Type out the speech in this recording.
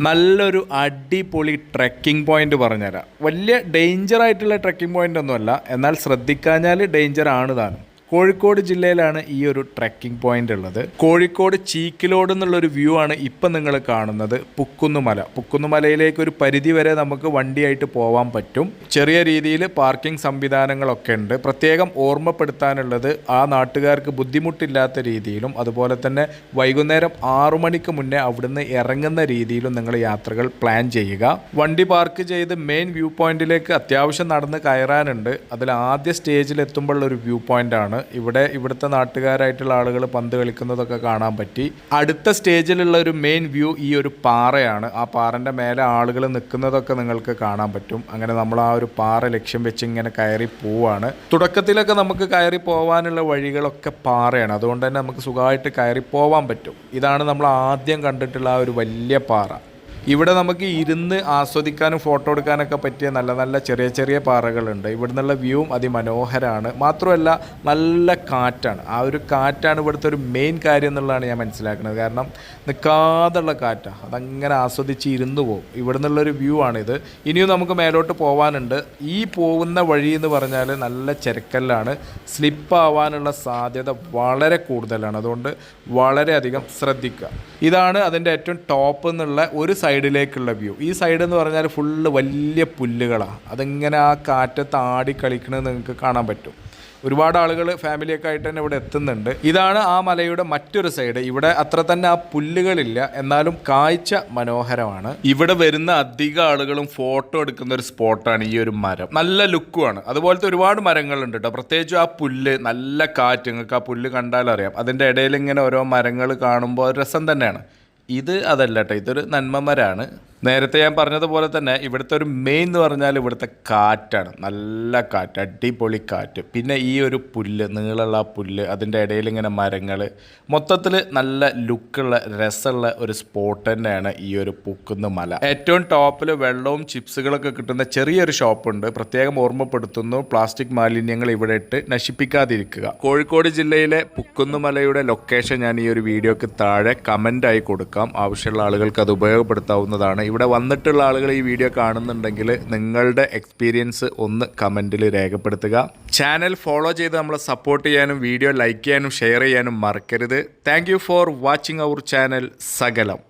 നല്ലൊരു അടിപൊളി trekking point പറഞ്ഞുതരാം. വലിയ ഡേഞ്ചർ ആയിട്ടുള്ള ട്രെക്കിംഗ് പോയിന്റ് ഒന്നുമല്ല. എന്നാൽ ശ്രദ്ധിക്കാഞ്ഞാൽ ഡേഞ്ചർ ആണ് താനും. കോഴിക്കോട് ജില്ലയിലാണ് ഈ ഒരു ട്രക്കിംഗ് പോയിന്റ് ഉള്ളത്. കോഴിക്കോട് ചീക്കിലോട് എന്നുള്ളൊരു വ്യൂ ആണ് ഇപ്പം നിങ്ങൾ കാണുന്നത്. പുക്കുന്നുമല. പുക്കുന്നുമലയിലേക്ക് ഒരു പരിധി വരെ നമുക്ക് വണ്ടിയായിട്ട് പോവാൻ പറ്റും. ചെറിയ രീതിയിൽ പാർക്കിംഗ് സംവിധാനങ്ങളൊക്കെ ഉണ്ട്. പ്രത്യേകം ഓർമ്മപ്പെടുത്താനുള്ളത് ആ നാട്ടുകാർക്ക് ബുദ്ധിമുട്ടില്ലാത്ത രീതിയിലും അതുപോലെ തന്നെ വൈകുന്നേരം ആറു മണിക്ക് മുന്നേ അവിടുന്ന് ഇറങ്ങുന്ന രീതിയിലും നിങ്ങൾ യാത്രകൾ പ്ലാൻ ചെയ്യുക. വണ്ടി പാർക്ക് ചെയ്ത് മെയിൻ വ്യൂ പോയിന്റിലേക്ക് അത്യാവശ്യം നടന്ന് കയറാനുണ്ട്. അതിൽ ആദ്യ സ്റ്റേജിൽ എത്തുമ്പോഴുള്ള ഒരു വ്യൂ പോയിന്റ് ആണ് ഇവിടെ ഇവിടുത്തെ നാട്ടുകാരായിട്ടുള്ള ആളുകൾ പന്ത് കളിക്കുന്നതൊക്കെ കാണാൻ പറ്റി. അടുത്ത സ്റ്റേജിലുള്ള ഒരു മെയിൻ വ്യൂ ഈ ഒരു പാറയാണ്. ആ പാറന്റെ മേലെ ആളുകൾ നിൽക്കുന്നതൊക്കെ നിങ്ങൾക്ക് കാണാൻ പറ്റും. അങ്ങനെ നമ്മൾ ആ ഒരു പാറ ലക്ഷ്യം വെച്ച് ഇങ്ങനെ കയറി പോവാണ്. തുടക്കത്തിലൊക്കെ നമുക്ക് കയറി പോകാനുള്ള വഴികളൊക്കെ പാറയാണ്. അതുകൊണ്ട് തന്നെ നമുക്ക് സുഖമായിട്ട് കയറി പോവാൻ പറ്റും. ഇതാണ് നമ്മൾ ആദ്യം കണ്ടിട്ടുള്ള ആ ഒരു വലിയ പാറ. ഇവിടെ നമുക്ക് ഇരുന്ന് ആസ്വദിക്കാനും ഫോട്ടോ എടുക്കാനൊക്കെ പറ്റിയ നല്ല നല്ല ചെറിയ ചെറിയ പാറകളുണ്ട്. ഇവിടെ നിന്നുള്ള വ്യൂവും അതിമനോഹരമാണ് മാത്രമല്ല നല്ല കാറ്റാണ്. ആ ഒരു കാറ്റാണ് ഇവിടുത്തെ ഒരു മെയിൻ കാര്യം എന്നുള്ളതാണ് ഞാൻ മനസ്സിലാക്കുന്നത്. കാരണം നിൽക്കാതുള്ള കാറ്റാണ് അതങ്ങനെ ആസ്വദിച്ച് ഇരുന്ന് പോകും ഇവിടെ നിന്നുള്ളൊരു വ്യൂ ആണിത്. ഇനിയും നമുക്ക് മേലോട്ട് പോകാനുണ്ട് ഈ പോകുന്ന വഴി എന്ന് പറഞ്ഞാൽ നല്ല ചെരക്കല്ലാണ്. സ്ലിപ്പാവാനുള്ള സാധ്യത വളരെ കൂടുതലാണ്. അതുകൊണ്ട് വളരെയധികം ശ്രദ്ധിക്കുക. ഇതാണ് അതിന്റെ ഏറ്റവും ടോപ്പ് എന്നുള്ള ഒരു സൈഡിലേക്കുള്ള വ്യൂ ഈ സൈഡ് എന്ന് പറഞ്ഞാൽ ഫുള്ള് വലിയ പുല്ലുകളാണ് അതിങ്ങനെ ആ കാറ്റത്ത് ആടി കളിക്കുന്നത് നിങ്ങൾക്ക് കാണാൻ പറ്റും. ഒരുപാട് ആളുകൾ ഫാമിലിയൊക്കെ ആയിട്ട് തന്നെ ഇവിടെ എത്തുന്നുണ്ട്. ഇതാണ് ആ മലയുടെ മറ്റൊരു സൈഡ് ഇവിടെ അത്ര തന്നെ ആ പുല്ലുകളില്ല. എന്നാലും കാഴ്ച മനോഹരമാണ്. ഇവിടെ വരുന്ന അധിക ആളുകളും ഫോട്ടോ എടുക്കുന്ന ഒരു സ്പോട്ടാണ് ഈ ഒരു മരം. നല്ല ലുക്കുമാണ് അതുപോലത്തെ ഒരുപാട് മരങ്ങളുണ്ട് കേട്ടോ പ്രത്യേകിച്ച് ആ പുല്ല് നല്ല കാറ്റ്. നിങ്ങൾക്ക് ആ പുല്ല് കണ്ടാലറിയാം. അതിന്റെ ഇടയിൽ ഇങ്ങനെ ഓരോ മരങ്ങൾ കാണുമ്പോൾ രസം തന്നെയാണ്. ഇത് അതല്ല കേട്ടോ ഇതൊരു നന്മമരാണ്. നേരത്തെ ഞാൻ പറഞ്ഞതുപോലെ തന്നെ ഇവിടുത്തെ ഒരു മെയിൻ എന്ന് പറഞ്ഞാൽ ഇവിടുത്തെ കാറ്റാണ്. നല്ല കാറ്റ് അടിപൊളി കാറ്റ്. പിന്നെ ഈ ഒരു പുല്ല് നീളമുള്ള പുല്ല് അതിന്റെ ഇടയിൽ ഇങ്ങനെ മരങ്ങൾ. മൊത്തത്തിൽ നല്ല ലുക്കുള്ള രസമുള്ള ഒരു സ്പോട്ട് തന്നെയാണ് ഈ ഒരു പൂക്കുന്ന മല. ഏറ്റവും ടോപ്പിൽ വെള്ളവും ചിപ്സുകളൊക്കെ കിട്ടുന്ന ചെറിയൊരു ഷോപ്പുണ്ട്. പ്രത്യേകം ഓർമ്മപ്പെടുത്തുന്നു. പ്ലാസ്റ്റിക് മാലിന്യങ്ങൾ ഇവിടെ ഇട്ട് നശിപ്പിക്കാതിരിക്കുക. കോഴിക്കോട് ജില്ലയിലെ പുക്കുന്നുമലയുടെ ലൊക്കേഷൻ ഞാൻ ഈ ഒരു വീഡിയോക്ക് താഴെ കമന്റായി കൊടുക്കാം. ആവശ്യമുള്ള ആളുകൾക്ക് അത് ഉപയോഗപ്പെടുത്താവുന്നതാണ് ഇവിടെ വന്നിട്ടുള്ള ആളുകൾ ഈ വീഡിയോ കാണുന്നുണ്ടെങ്കിൽ നിങ്ങളുടെ എക്സ്പീരിയൻസ് ഒന്ന് കമന്റിൽ രേഖപ്പെടുത്തുക. ചാനൽ ഫോളോ ചെയ്ത് നമ്മളെ സപ്പോർട്ട് ചെയ്യാനും വീഡിയോ ലൈക്ക് ചെയ്യാനും ഷെയർ ചെയ്യാനും മറക്കരുത്. Thank for watching our channel സകലം